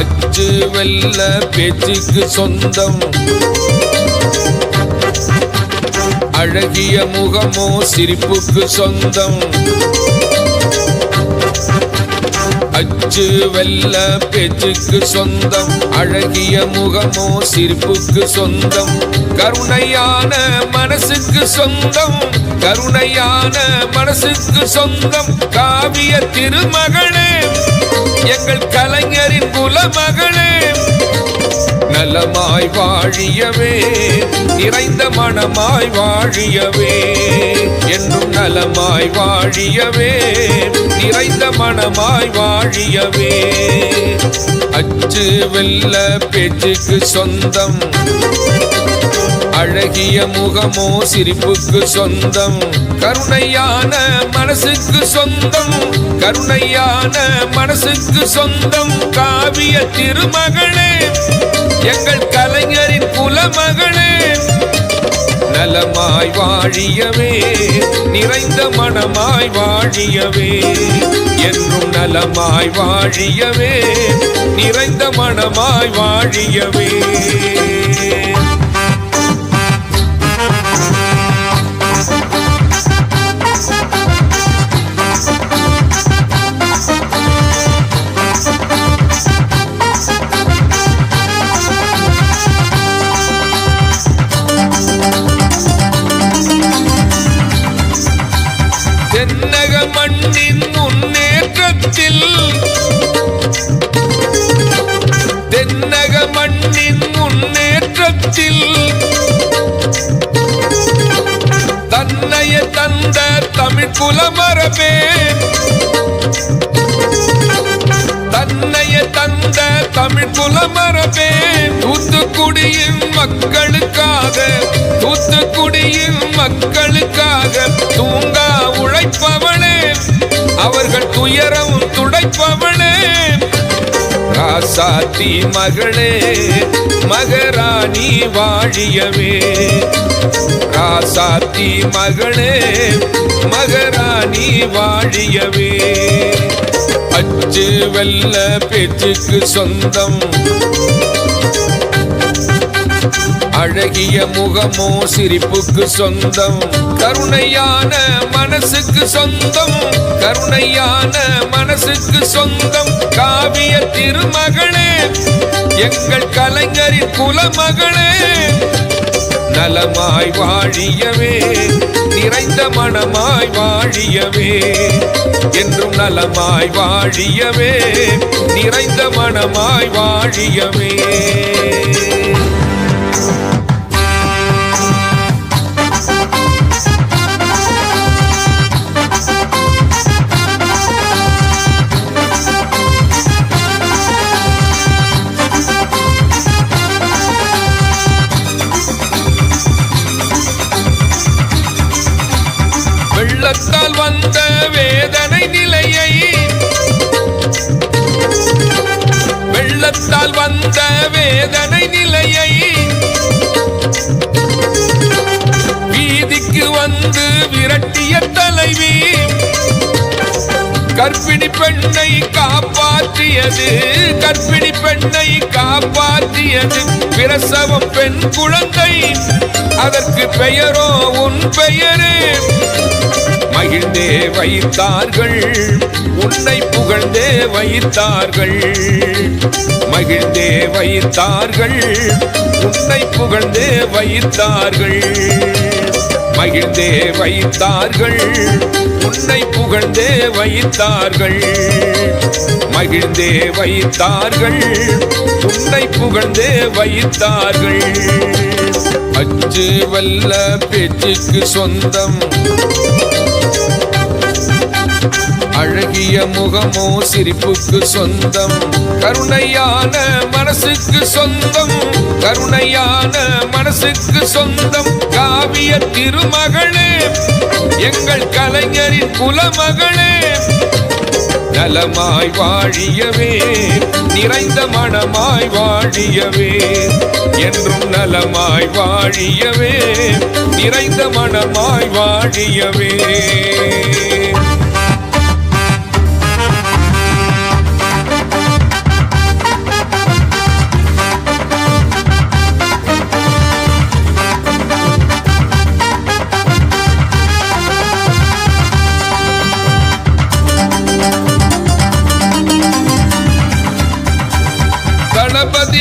அச்சு வெல்ல பேச்சுக்கு சொந்தம். அழகிய முகமோ சிரிப்புக்கு சொந்தம். அச்சு வெல்ல பேச்சுக்கு சொந்தம் அழகிய முகமோ சிரிப்புக்கு சொந்தம் கருணையான மனசுக்கு சொந்தம் கருணையான மனசுக்கு சொந்தம். காவிய திருமகளே எங்கள் கலைஞரின் குலமகளே நலமாய் வாழியவே நிறைந்த மனமாய் வாழியவே. என்றும் நலமாய் வாழியவே நிறைந்த மனமாய் வாழியவே. அச்சு வெல்ல பேச்சுக்கு சொந்தம் அழகிய முகமோ சிரிப்புக்கு சொந்தம். கருணையான மனசுக்கு சொந்தம். கருணையான மனசுக்கு சொந்தம். காவிய திருமகளே எங்கள் கலைஞரின் குலமகளே. நலமாய் வாழியவே நிறைந்த மனமாய் வாழியவே. என்றும் நலமாய் வாழியவே நிறைந்த மனமாய் வாழியவே. முன்னேற்றத்தில் தென்னக மண்ணின் முன்னேற்றத்தில் தன்னைய தந்த தமிழ் குலமரபே தன்னைய தந்த தமிழ் குலமரபே தூத்துக்குடியின் மக்களுக்காக தூத்துக்குடியின் மக்களுக்காக தூங்கா உழைப்பவளே. அவர்கள் துயரம் துடைப்பவளே ராசாத்தி மகளே மகராணி வாழியவே. ராசாத்தி மகளே மகராணி வாழியவே. அச்சு வெல்ல பேச்சுக்கு சொந்தம். அழகிய முகமோ சிரிப்புக்கு சொந்தம். கருணையான மனசுக்கு சொந்தம். கருணையான மனசுக்கு சொந்தம். காவிய திருமகளே எங்கள் கலைஞரின் குலமகளே நலமாய் வாழியவே நிறைந்த மனமாய் வாழியவே என்றும் நலமாய் வாழியவே நிறைந்த மனமாய் வாழியவே. வெள்ளத்தால் வந்த வேதனை நிலையை வெள்ளத்தால் வந்த வேதனை நிலையை வீதிக்கு வந்து விரட்டிய தலைவி கற்பிணி பெண்ணை காப்பாற்றியது கற்பிணி பெண்ணை காப்பாற்றியது. பிரசவம் பெண் குழந்தை அதற்கு பெயரோ உன் பெயரே. புகழ்ந்தே வைத்தார்கள். உன்னை புகழ்ந்தே வைத்தார்கள். மகிழ்ந்தே வைத்தார்கள். உன்னை புகழ்ந்தே வைத்தார்கள். மகிழ்ந்தே வைத்தார்கள். உன்னை புகழ்ந்தே வைத்தார்கள். மகிழ்ந்தே வைத்தார்கள். உன்னை புகழ்ந்தே வைத்தார்கள். அச்சு வல்ல பேச்சுக்கு சொந்தம். அழகிய முகமோ சிரிப்புக்கு சொந்தம். கருணையான மனசுக்கு சொந்தம். கருணையான மனசுக்கு சொந்தம். காவிய திருமகளே எங்கள் கலைஞரின் குலமகளே. நலமாய் வாழியவே நிறைந்த மனமாய் வாழியவே. என்றும் நலமாய் வாழியவே நிறைந்த மனமாய் வாழியவே.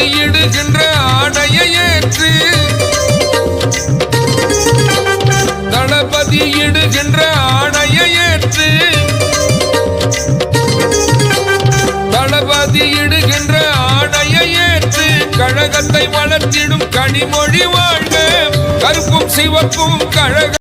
தளபதி இடுகின்ற ஆடையை ஏற்று தளபதி இடுகின்ற ஆடையை ஏற்று தளபதி இடுகின்ற ஆடையை ஏற்று கழகத்தை வளர்த்திடும் கனிமொழி வாழ்க. கருப்பும் சிவப்பும் கழக